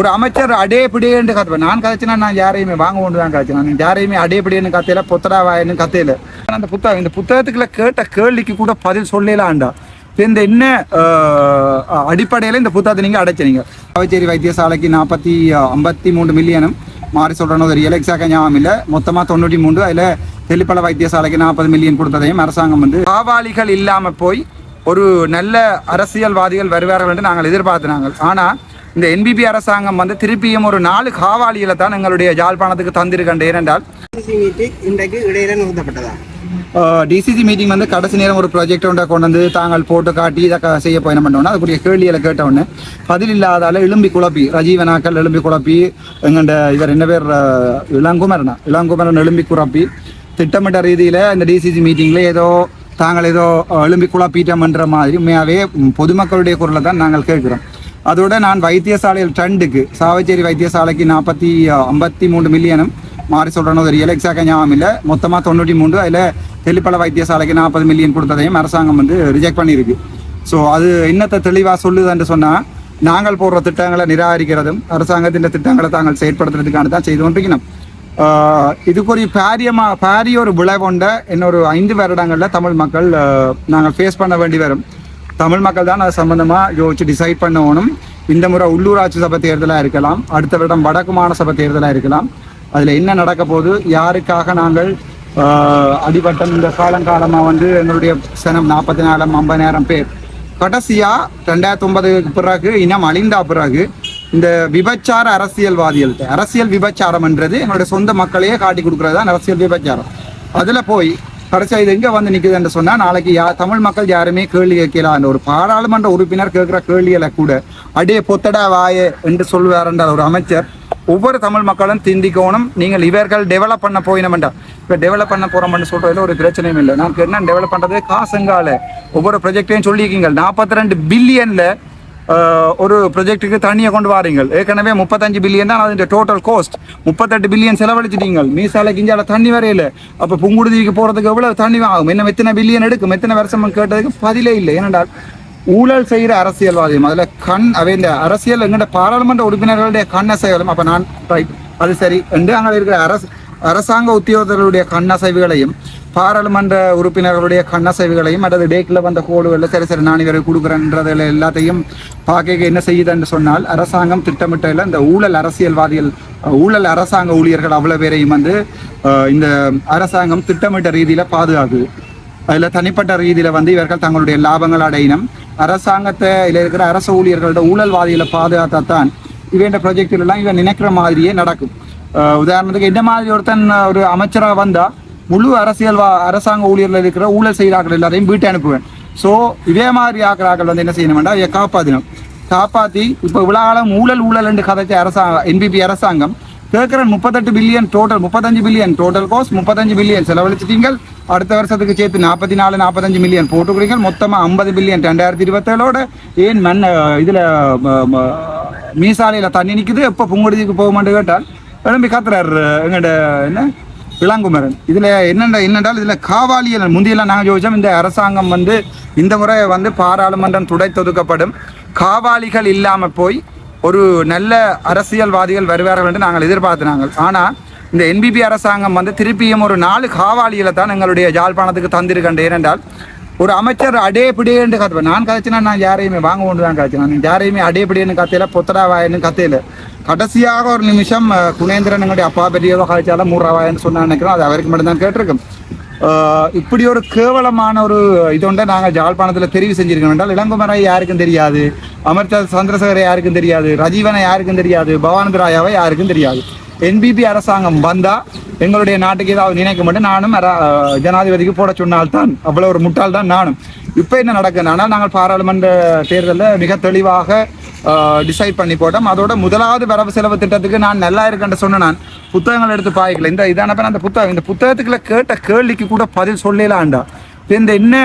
ஒரு அமைச்சர் அடே பிடியேன்னு கத்துவ நான் கதைச்சினா நான் யாரையுமே வாங்க கொண்டு தான் கதைச்சினா நான் யாரையுமே அடே பிடியேன்னு கத்தையில பொத்தடா வாயன்னு கத்தையில அந்த புத்தகம் இந்த புத்தகத்துக்குள்ள கேட்ட கேள்விக்கு கூட பதில் சொல்லலாம்டா இப்போ இந்த என்ன அடிப்படையில் இந்த புத்தகத்தை நீங்கள் அடைச்சினீங்க பாவச்சேரி வைத்தியசாலைக்கு நாற்பத்தி ஐம்பத்தி மூணு மில்லியனும் மாறி சொல்கிறனோ தெரியல. எக்ஸாக்டாக ஞாபகம் இல்லை. மொத்தமாக தொண்ணூற்றி மூன்று. அதில் தெளிப்பள வைத்தியசாலைக்கு நாற்பது மில்லியன் கொடுத்ததையும் அரசாங்கம் வந்து காவாளிகள் இல்லாமல் போய் ஒரு நல்ல அரசியல்வாதிகள் வருவார்கள் என்று நாங்கள் எதிர்பார்த்தினாங்க ஆனால் இந்த என்பிபி அரசாங்கம் வந்து திருப்பியும் ஒரு நாலு காவாளிகளை தான் எங்களுடைய ஜாழ்ப்பாணத்துக்கு தந்திருக்கின்ற ஏனென்றால் இன்றைக்கு இடையில நிறுத்தப்பட்டதா? டிசிசி மீட்டிங் வந்து கடைசி நேரம் ஒரு ப்ராஜெக்ட் ஒன்றை கொண்டு வந்து தாங்கள் போட்டு காட்டி இதை செய்ய போய் என்ன பண்ணோன்னா அதுக்குரிய கேள்விகளை கேட்டவுடனே பதில் இல்லாதால எலும்பி குழப்பி ரஜீவனாக்கள் எலும்பி குழப்பி எங்கண்ட இவர் என்ன பேர் இளங்குமரனா இளங்குமரன் எலும்பி குழப்பி திட்டமிட்ட ரீதியில் இந்த டிசிசி மீட்டிங்கில் ஏதோ தாங்கள் ஏதோ எலும்பி குழப்பிட்டோம்ன்ற மாதிரி உண்மையாகவே பொதுமக்களுடைய குரலை தான் நாங்கள் கேட்குறோம். அதோட நான் வைத்தியசாலையில் ட்ரெண்டுக்கு சாவச்சேரி வைத்தியசாலைக்கு நாற்பத்தி ஐம்பத்தி மூணு மில்லியனும் மாறி சொல்கிறனோ தெரியல. எக்ஸாக்டாக ஞாபகம் இல்லை. மொத்தமாக தொண்ணூற்றி மூன்று அதில் தெளிப்பள வைத்தியசாலைக்கு நாற்பது மில்லியன் கொடுத்ததையும் அரசாங்கம் வந்து ரிஜெக்ட் பண்ணியிருக்கு. ஸோ அது என்னத்தை தெளிவாக சொல்லுதுன்னு சொன்னால் நாங்கள் போடுற திட்டங்களை நிராகரிக்கிறதும் அரசாங்கத்தின் திட்டங்களை தாங்கள் செயற்படுத்துறதுக்கான தான் செய்து கொண்டிருக்கணும். ஆஹ் இதுக்கு பாரியமா பாரிய ஒரு விளைவுண்ட இன்னொரு ஐந்து வருடங்களில் தமிழ் மக்கள் நாங்கள் ஃபேஸ் பண்ண வேண்டி வரும். தமிழ் மக்கள் தான் அது சம்பந்தமாக யோசிச்சு டிசைட் பண்ணணும் இந்த முறை உள்ளூராட்சி சபை தேர்தலாக இருக்கலாம் அடுத்த வருடம் வடக்கு மாண சபை தேர்தலாக இருக்கலாம். அதில் என்ன நடக்க போகுது? யாருக்காக நாங்கள் அடிபட்டம் இந்த காலங்காலமாக வந்து எங்களுடைய சனம் நாற்பத்தி நாலாம் ஐம்பதாயிரம் பேர். கடைசியாக ரெண்டாயிரத்தி ஒன்பதுக்கு பிறகு இனம் அழிந்தா பிறகு இந்த விபச்சார அரசியல்வாதிகள் அரசியல் விபச்சாரம்ன்றது என்னுடைய சொந்த மக்களையே காட்டி கொடுக்கறது தான் அரசியல் விபச்சாரம். அதில் போய் கடைசியா இது எங்கே வந்து நிற்குதுன்னு சொன்னால் நாளைக்கு யா தமிழ் மக்கள் யாருமே கேள்வி கேட்கலாம் ஒரு பாராளுமன்ற உறுப்பினர் கேட்குற கேள்விகளை கூட அடே பொத்தடா வாயே என்று சொல்வார் ஒரு அமைச்சர் ஒவ்வொரு தமிழ் மக்களும் திந்திக்கணும் நீங்கள் இவர்கள் டெவலப் பண்ண போயினமெண்டா இப்போ டெவலப் பண்ண போகிறோம்னு சொல்கிறதுல ஒரு பிரச்சனையும் இல்லை. நமக்கு என்ன டெவலப் பண்ணுறது காசுங்கால ஒவ்வொரு ப்ரொஜெக்டையும் சொல்லியிருக்கீங்க. நாற்பத்தி ரெண்டு பில்லியனில் ஒரு ப்ரொஜெக்ட்டுக்கு தண்ணியை கொண்டு வாரீங்கள் ஏற்கனவே முப்பத்தஞ்சு பில்லியன் தான் அதுடைய டோட்டல் காஸ்ட் முப்பத்தெட்டு பில்லியன் செலவழிச்சிட்டீங்க மீசாலை கிஞ்சால தண்ணி வரையில அப்போ புங்குடுதிக்கு போகிறதுக்கு எவ்வளோ தண்ணி ஆகும் என்ன எத்தனை பில்லியன் எடுக்கும் எத்தனை வருஷம் கேட்டதுக்கு பதிலே இல்லை ஏனென்றால் ஊழல் செய்கிற அரசியல்வாதியும் அதில் கண் அவை இந்த அரசியல் எங்கள்ட பாராளுமன்ற உறுப்பினர்களுடைய கண்ணை செயலும் அப்போ நான் ரைட் அது சரி என்று அங்கே இருக்கிற அரசு அரசாங்க உத்தியோகத்தர்களுடைய கண்ணசைவுகளையும் பாராளுமன்ற உறுப்பினர்களுடைய கண்ணசைவுகளையும் அல்லது டேக்கில் வந்த கோடுகளில் சரி சரி நான் இவரை கொடுக்குறேன்றதில் எல்லாத்தையும் பார்க்க என்ன செய்யுதுன்னு சொன்னால் அரசாங்கம் திட்டமிட்டதில் இந்த ஊழல் அரசியல்வாதிகள் ஊழல் அரசாங்க ஊழியர்கள் அவ்வளோ பேரையும் வந்து இந்த அரசாங்கம் திட்டமிட்ட ரீதியில் பாதுகாக்குது அதில் தனிப்பட்ட ரீதியில் வந்து இவர்கள் தங்களுடைய லாபங்கள் அடையினம் அரசாங்கத்தை இதில் இருக்கிற அரசு ஊழியர்களோட ஊழல்வாதிகளை பாதுகாத்தாத்தான் இவன் ப்ரொஜெக்டிலெல்லாம் இவன் நினைக்கிற மாதிரியே நடக்கும். உதாரணத்துக்கு என்ன மாதிரி ஒருத்தன் ஒரு அமைச்சராக வந்தால் முழு அரசியல் அரசாங்க ஊழியர்கள் இருக்கிற ஊழல் செய்கிறார்கள் எல்லாரையும் வீட்டை அனுப்புவேன். ஸோ இதே மாதிரி ஆக்கிறார்கள் வந்து என்ன செய்யணும் வேண்டாம் இதை காப்பாற்றணும் காப்பாற்றி இப்போ விழாக்காலம் ஊழல் ஊழல் என்று கதைச்ச அரசாங்கம் என்பிபி அரசாங்கம் கேட்குற முப்பத்தெட்டு பில்லியன் டோட்டல் முப்பத்தஞ்சு பில்லியன் டோட்டல் காஸ்ட் முப்பத்தஞ்சு பில்லியன் செலவழிச்சிட்டீங்க அடுத்த வருஷத்துக்கு சேர்த்து நாற்பத்தி நாலு நாற்பத்தஞ்சு மில்லியன் போட்டுக்கிறீங்க மொத்தமாக ஐம்பது பில்லியன் ரெண்டாயிரத்தி இருபத்தேழோட ஏன் மண் இதில் மீசாலையில் தண்ணி நிற்குது எப்போ பொங்கடிக்கு போக மாட்டேன் கேட்டால் எழும்பி காத்துறாரு எங்கள்ட என்ன? இளங்குமரன் இதில் என்னென்ன என்னென்றால் இதில் காவாலியல் முந்தியெல்லாம் நாங்கள் யோசிச்சோம். இந்த அரசாங்கம் வந்து இந்த முறை வந்து பாராளுமன்றம் துடைத்தொதுக்கப்படும் காவாலிகள் இல்லாமல் போய் ஒரு நல்ல அரசியல்வாதிகள் வருவார்கள் என்று நாங்கள் எதிர்பார்த்தினாங்க. ஆனால் இந்த என்பிபி அரசாங்கம் வந்து திருப்பியும் ஒரு நாலு காவாலிகளை தான் எங்களுடைய ஜாழ்ப்பாணத்துக்கு தந்திருக்கின்ற ஏனென்றால் ஒரு அமைச்சர் அடே பிடின்னு கத்துவேன் நான் கதைச்சினா நான் யாரையுமே வாங்க கொண்டு தான் கதைச்சேன் நான் யாரையுமே அடே பிடின்னு கத்தையில பொத்தடா வாயன்னு கத்தையில கடைசியாக ஒரு நிமிஷம் குணேந்திரன் எங்களுடைய அப்பா கழிச்சாலும் கதைச்சாலும் மூன்றாவாயன்னு சொன்னா நினைக்கிறோம். அது அவருக்கு மட்டும்தான் கேட்டிருக்கோம். இப்படி ஒரு கேவலமான ஒரு இதொண்ட நாங்கள் ஜாழ்ப்பாணத்தில் தெரிவு செஞ்சிருக்கோம் என்றால் இளங்குமரை யாருக்கும் தெரியாது அமர்த்த சந்திரசேகரை யாருக்கும் தெரியாது ரஜீவனை யாருக்கும் தெரியாது பவானந்த ராயாவை யாருக்கும் தெரியாது. என்பிபி அரசாங்கம் வந்தா எங்களுடைய நாட்டுக்கு ஏதாவது நினைக்க மட்டும் நானும் ஜனாதிபதிக்கு போட சொன்னால்தான். அவ்வளோ ஒரு முட்டாள் தான் நானும். இப்போ என்ன நடக்குதுன்னா நாங்கள் பாராளுமன்ற தேர்தலில் மிக தெளிவாக டிசைட் பண்ணி போட்டோம். அதோட முதலாவது வரவு செலவு திட்டத்துக்கு நான் நல்லா இருக்கேன்னு சொன்ன நான் புத்தகங்கள் எடுத்து பாய்க்கல. இந்த இதான அந்த புத்தகம் இந்த புத்தகத்துக்குள்ள கேட்ட கேள்விக்கு கூட பதில் சொல்லலாம்டா. இந்த என்ன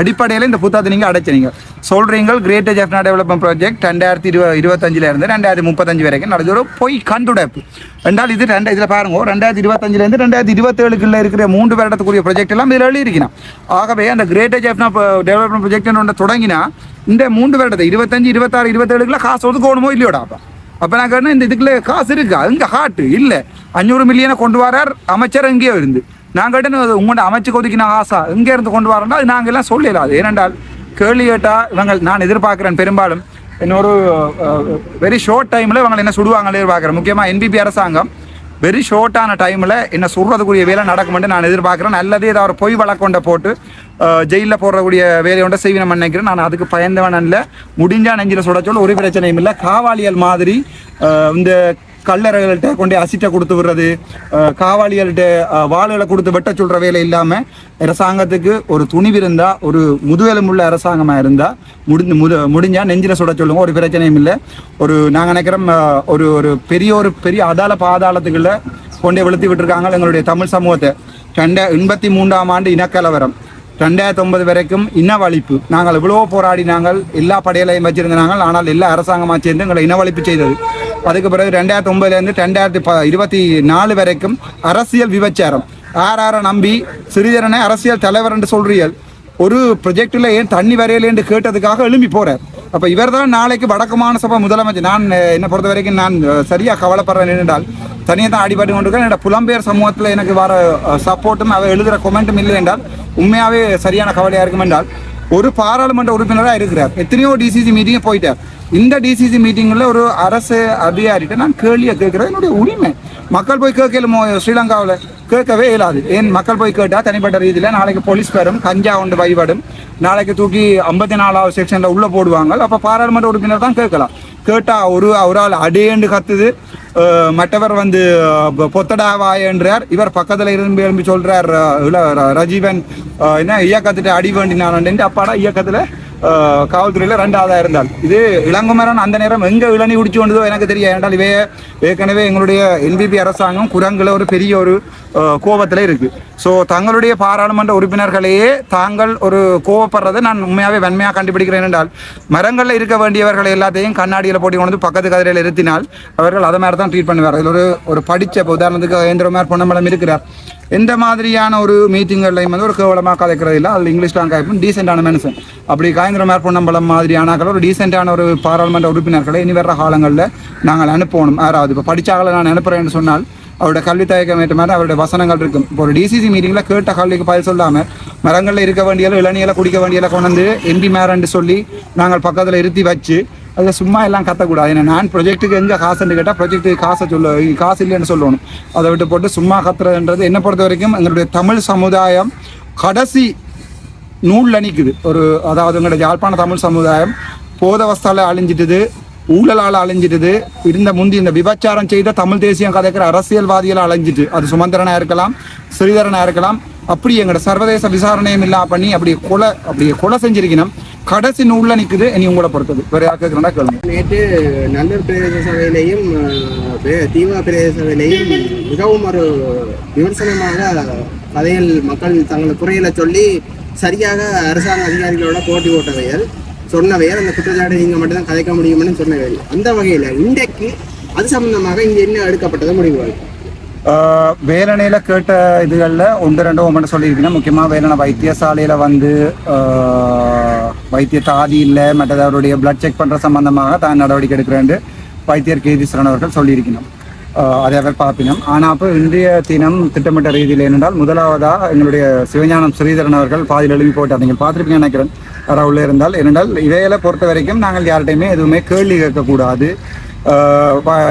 அடிப்படையில் இந்த புத்தகத்தை நீங்கள் அடைச்சினீங்க சொல்கிறீங்க கிரேட் ஜெஃப்னா டெவலப்மெண்ட் ப்ராஜெக்ட் ரெண்டாயிரத்தி இருபது இருபத்தஞ்சில இருந்து ரெண்டாயிரத்தி முப்பத்தஞ்சு வரைக்கும் நடந்த ஒரு பொய் கண்டுடைப்பு ரெண்டாவது இது ரெண்டு இதில் பாருங்க ரெண்டாயிரத்தி இருபத்தஞ்சிலேருந்து ரெண்டாயிரத்தி இருபத்தேழுக்குள்ள இருக்கிற மூன்று வருடத்துக்குரிய ப்ராஜெக்ட் எல்லாம் இதில் எழுதியிருக்கணும். ஆகவே அந்த கிரேட் ஜெஃப்னா டெவலப்மெண்ட் ப்ராஜெக்ட் ஒன்று தொடங்கினா இந்த மூன்று வருடத்தை இருபத்தஞ்சு இருபத்தாறு இருபத்தேழுக்குள்ள காசு ஒதுக்கணுமோ இல்லையோடா அப்போ? அப்போ நான் கேட்டேன் இந்த இதுக்குள்ளே காசு இருக்கா? இங்கே ஹாட்டு இல்லை. அஞ்சூறு மில்லியனை கொண்டு வரார் அமைச்சர் எங்கேயோ இருந்து. நான் கேட்டேன் உங்களோட அமைச்சு ஒதுக்கின ஆசா எங்கே இருந்து கொண்டு வரோம்னா அது நாங்கள் எல்லாம் சொல்லலாது ஏனென்றால் கேள்வி கேட்டால் இவங்கள் நான் எதிர்பார்க்குறேன் பெரும்பாலும். இன்னொரு வெரி ஷார்ட் டைமில் இவங்களை என்ன சுடுவாங்களே எதிர்பார்க்குறேன் முக்கியமாக என்பிபி அரசாங்கம் வெரி ஷார்ட்டான டைமில் என்ன சொல்கிறதுக்குரிய வேலை நடக்குமென்று நான் எதிர்பார்க்குறேன். நல்லதே ஏதாவது ஒரு பொய் வழக்கொண்ட போட்டு ஜெயிலில் போடுறக்கூடிய வேலையை ஒன்றை செய்வேன் நினைக்கிறேன். நான் அதுக்கு பயந்தவன் இல்லை முடிஞ்சா நெஞ்சில் சுட சொல்ல ஒரு பிரச்சனையும் இல்லை. காவாலியல் மாதிரி இந்த கல்லறைகள்கிட்ட கொண்டு அசிட்டை கொடுத்து விடுறது காவாளிகள்கிட்ட வாள்களை கொடுத்து வெட்ட சொல்கிற வேலை இல்லாமல் அரசாங்கத்துக்கு ஒரு துணிவு இருந்தால் ஒரு முதுகெலும்புள்ள அரசாங்கமாக இருந்தால் முடிஞ்சு முது முடிஞ்சா நெஞ்சில் சுட சொல்லுங்க ஒரு பிரச்சனையும் இல்லை. ஒரு நாங்கள் நினைக்கிறோம் ஒரு ஒரு பெரிய ஒரு பெரிய அதால பாதாளத்துக்குள்ள கொண்டே வெளுத்தி விட்டுருக்காங்க எங்களுடைய தமிழ் சமூகத்தை. ரெண்ட எண்பத்தி மூன்றாம் ஆண்டு இனக்கலவரம். ரெண்டாயிரத்தி ஒன்பது வரைக்கும் இனவழிப்பு நாங்கள் இவ்வளவோ போராடி நாங்கள் எல்லா படையலையும் வச்சிருந்தாங்க ஆனால் எல்லா அரசாங்கமாக சேர்ந்து எங்களை இனவழிப்பு செய்தது. அதுக்கு பிறகு ரெண்டாயிரத்தி ஒன்பதுலேருந்து ரெண்டாயிரத்தி ப இருபத்தி நாலு வரைக்கும் அரசியல் விபச்சாரம். ஆர் யாரை நம்பி சிறிதரனை அரசியல் தலைவர் என்று சொல்றீர்கள். ஒரு ப்ரொஜெக்டில் ஏன் தண்ணி வரையலேன்னு கேட்டதுக்காக எழும்பி போகிறார் அப்போ இவர் தான் நாளைக்கு வடக்கு சபை முதலமைச்சர். நான் என்னை பொறுத்த வரைக்கும் நான் சரியாக கவலைப்படுறேன் என்றால் தனியாக தான் அடிபட்டு கொண்டிருக்கேன் என்னோட புலம்பெயர் சமூகத்தில் எனக்கு வர சப்போர்ட்டும் அவர் எழுதுகிற கொமெண்ட்டும் இல்லை என்றால் உண்மையாகவே சரியான கவலையாக இருக்கும் என்றால் ஒரு பாராளுமன்ற உறுப்பினராக இருக்கிறார். எத்தனையோ டிசிசி மீட்டிங் போயிட்டார். இந்த டிசிசி மீட்டிங்கில் ஒரு அரசு அதிகாரிகிட்ட நான் கேள்வியை கேட்குறது என்னுடைய உரிமை. மக்கள் போய் கேட்கலுமோ ஸ்ரீலங்காவில் கேட்கவே இயலாது. ஏன் மக்கள் போய் கேட்டால் தனிப்பட்ட ரீதியில் நாளைக்கு போலீஸ் வரும் கஞ்சா ஒன்று வழிபடும். நாளைக்கு தூக்கி ஐம்பத்தி நாலாவது செக்ஷனில் உள்ளே போடுவாங்க. அப்போ பாராளுமன்ற உறுப்பினர் தான் கேட்கலாம். கேட்டால் ஒரு ஒரு ஆள் அடேண்டு கத்துது மற்றவர் வந்து பொத்தடாவா என்றார். இவர் பக்கத்தில் இருந்து எழும்பி சொல்கிறார் அஹ், ர- ரஜீவன். என்ன இயக்கத்திட்ட அடி வேண்டினான். அப்பாடா இயக்கத்தில் காவல்துறையில் ரெண்டாவதாக இருந்தால். இது இளங்குமரன் அந்த நேரம் எங்கே இளநி குடிச்சு கொண்டதோ எனக்கு தெரியும் ஏன்னால் இவே ஏற்கனவே எங்களுடைய என்பிபி அரசாங்கம் குரங்கில் ஒரு பெரிய ஒரு கோபத்தில் இருக்குது ஸோ தங்களுடைய பாராளுமன்ற உறுப்பினர்களையே தாங்கள் ஒரு கோவப்படுறதை நான் உண்மையாகவே வன்மையாக கண்டுபிடிக்கிறேன் என்றால் மரங்களில் இருக்க வேண்டியவர்களை எல்லாத்தையும் கண்ணாடியில் போட்டி கொண்டு வந்து பக்கத்து கதிரையில் இருத்தினால் அவர்கள் அதை மாதிரி தான் ட்ரீட் பண்ணுவார் அதில் ஒரு ஒரு படித்த இப்போ உதாரணத்துக்கு ஏந்திர மாதிரி பொன்னம்பலம் இருக்கிறார். எந்த மாதிரியான ஒரு மீட்டிங்கள்லையும் வந்து ஒரு கேவலமாக கதைக்கிறது இல்லை. அதில் இங்கிலீஷ்லாம் காய்ப்பும் டீசெண்டான மனுஷன். அப்படி காய்ந்திர பொன்னம்பலம் மாதிரியானாக்கள் ஒரு டீசெண்டான ஒரு பாராளுமன்ற உறுப்பினர்களை இனி வர்ற காலங்களில் நாங்கள் அனுப்பணும். யாராவது இப்போ படித்தாக்களை நான் அனுப்புகிறேன்னு சொன்னால் அவருடைய கல்வி தயக்கம் ஏற்ற மாதிரி அவருடைய வசனங்கள் இருக்கும். இப்போ ஒரு டிசிசி மீட்டிங்கில் கேட்ட கல்விக்கு பதில் சொல்லாமல் மரங்களில் இருக்க வேண்டிய இளநியலை குடிக்க வேண்டியலை கொண்டு வந்து எம்பி மேரன்னு சொல்லி நாங்கள் பக்கத்தில் இருத்தி வச்சு அதில் சும்மா எல்லாம் கத்தக்கூடாது. ஏன்னா நான் ப்ரொஜெக்ட்டுக்கு எங்கே காசுன்னு கேட்டால் ப்ரொஜெக்ட்டுக்கு காசை சொல்ல காசு இல்லைன்னு சொல்லணும். அதை விட்டு போட்டு சும்மா கத்துறதுன்றது என்னை பொறுத்த வரைக்கும் எங்களுடைய தமிழ் சமுதாயம் கடைசி நூலில் நிற்குது ஒரு அதாவது எங்களுடைய யாழ்ப்பாண தமிழ் சமுதாயம் போதவஸ்தால அழிஞ்சிட்டுது. ஊழலால் அழிஞ்சிட்டது இருந்த முந்தி இந்த விபச்சாரம் செய்த தமிழ் தேசியம் கதைக்கிற அரசியல்வாதிகள் அழிஞ்சிட்டு அது சுமந்திரனாக இருக்கலாம் ஸ்ரீதரனாக இருக்கலாம். அப்படி எங்களோட சர்வதேச விசாரணையும் இல்லா பண்ணி அப்படி கொலை அப்படி கொலை செஞ்சிருக்கணும். கடைசி நூல்ல நிக்குது. இனி உங்களை பொறுத்தது. வேற யாருக்கு கேளுங்க. நேற்று நல்லூர் பிரதேச சபையிலையும் அஹ், பே- பிரதேச சபையிலையும் மிகவும் ஒரு விமர்சனமாக கதைகள் மக்கள் தங்கள் குறையில சொல்லி சரியாக அரசாங்க அதிகாரிகளோட போட்டி போட்டவைகள். சொன்னவையல் அந்த குற்றச்சாட்டை நீங்கள் மட்டும்தான் கதைக்க முடியும்னு சொன்னவையல் அந்த வகையில் இன்றைக்கு அது சம்பந்தமாக இங்கே என்ன எடுக்கப்பட்டது முடிவுகள் ஆஹ் வேலனையில கேட்ட இதுகளில் ஒன்று ரெண்டு ஒன்று சொல்லியிருக்கீங்க முக்கியமாக வேலனை வைத்தியசாலையில் வந்து வைத்திய தாதி இல்லை மற்றது அவருடைய பிளட் செக் பண்ணுற சம்பந்தமாக தான் நடவடிக்கை எடுக்கிறேன் வைத்தியர் கேதீஸ்வரன் அவர்கள் சொல்லியிருக்கணும். அதே அதை அவர் பார்ப்பினோம். ஆனால் அப்போ இன்றைய தினம் திட்டமிட்ட ரீதியில் என்னென்றால் முதலாவதாக எங்களுடைய சிவஞானம் ஸ்ரீதரன் அவர்கள் பாதியில் எழுதி போட்டார் நீங்கள் பார்த்துருப்பீங்க நினைக்கிறேன். உள்ளே இருந்தால். ஏனென்றால் இவையில பொறுத்த வரைக்கும் நாங்கள் யார்கிட்டையுமே எதுவுமே கேள்வி கேட்கக்கூடாது.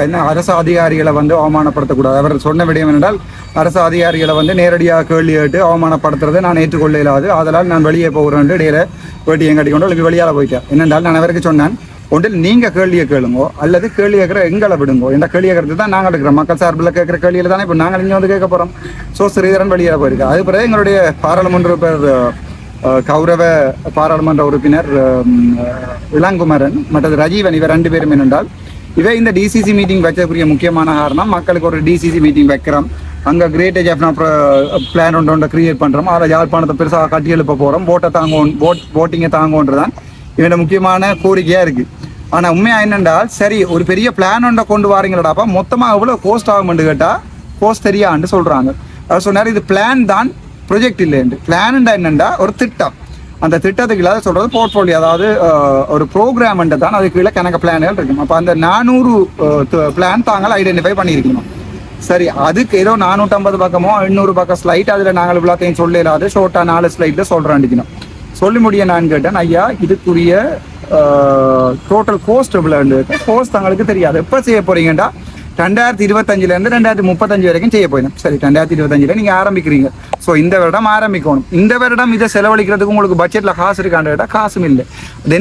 என்ன அரசு அதிகாரிகளை வந்து அவமானப்படுத்தக்கூடாது. அவர் சொன்ன விடயம் என்றால் அரசு அதிகாரிகளை வந்து நேரடியாக கேள்வி கேட்டு அவமானப்படுத்துறதை நான் ஏற்றுக்கொள்ள இயலாது அதனால் நான் வெளியே போகிறேன் இடையில வேட்டியை கட்டி கொண்டு எழுப்பி வெளியால் போயிட்டேன். என்னென்றால் நான் அவருக்கு சொன்னேன் ஒன்றில் நீங்கள் கேள்வியை கேளுங்கோ அல்லது கேள்வி கேட்குற எங்களை விடுங்கோ. இந்த கேள்வி கேட்கறது தான் நாங்கள் இருக்கிறோம். மக்கள் சார்பில் கேட்குற கேள்வியில் தானே இப்போ நாங்கள் இங்கே வந்து கேட்க போகிறோம் ஸோ ஸ்ரீதரன் வெளியே போயிருக்கு அது பிறகு எங்களுடைய பாராளுமன்ற கௌரவ பாராளுமன்ற உறுப்பினர் இளங்குமரன் மற்றது ரஜீவன் இவர் ரெண்டு பேரும் என்னென்றால் இவை இந்த டிசிசி மீட்டிங் வைக்கக்கூடிய முக்கியமான காரணம் மக்களுக்கு ஒரு டிசிசி மீட்டிங் வைக்கிறோம். அங்கே கிரேட் ஏஜ் பிளான் ஒன்று ஒன்று கிரியேட் பண்ணுறோம் அதில் யாழ்ப்பாணத்தை பெருசாக கட்டி எழுப்ப போகிறோம் போட்டை தாங்கும் போட் போட்டிங்கை தாங்குவோன்றதான் இவனோட முக்கியமான கோரிக்கையாக இருக்குது ஆனால் உண்மையாக என்னென்றால் சரி ஒரு பெரிய பிளான் ஒன்றை கொண்டு வாரீங்களடாப்பா மொத்தமாக எவ்வளோ கோஸ்ட் ஆகும்னு கேட்டால் கோஸ்ட் தெரியான்னு சொல்கிறாங்க அவர் சொன்னார் இது பிளான் தான் ப்ரொஜெக்ட் இல்லைண்டு பிளான்டா என்னண்டா? ஒரு திட்டம். அந்த திட்டத்துக்கு இல்லாத சொல்கிறது போர்ட்ஃபோலியோ அதாவது ஒரு ப்ரோக்ராம்ன்றது தான் அதுக்கு கீழே கணக்கு பிளான்கள் இருக்கும் அப்போ அந்த நானூறு பிளான் தாங்கள் ஐடென்டிஃபை பண்ணியிருக்கணும். சரி அதுக்கு ஏதோ நானூற்றம்பது பக்கமோ எண்ணூறு பக்கம் ஸ்லைட் அதில் நாங்கள் இவ்வளோத்தையும் சொல்ல இல்லாத ஷோர்ட்டாக நாலு ஸ்லைட்டில் சொல்கிறாண்டிக்கணும் சொல்லி முடிய நான் கேட்டேன் ஐயா இதுக்குரிய டோட்டல் கோஸ்ட் எவ்வளோ கோஸ்ட் தங்களுக்கு தெரியாது. எப்போ செய்ய போறீங்கடா ரெண்டாயிரத்தி இருபத்தஞ்சிலேருந்து ரெண்டாயிரத்தி முப்பத்தஞ்சு வரைக்கும் செய்ய போயிடும் சரி ரெண்டாயிரத்தி இருபத்தஞ்சில் நீங்கள் ஆரம்பிக்கிறீங்க ஸோ இந்த வருடம் ஆரம்பிக்கணும் இந்த வருடம் இதை செலவழிக்கிறதுக்கு உங்களுக்கு பட்ஜெட்டில் காசு இருக்கான்னு கேட்டால் காசும் இல்லை தென்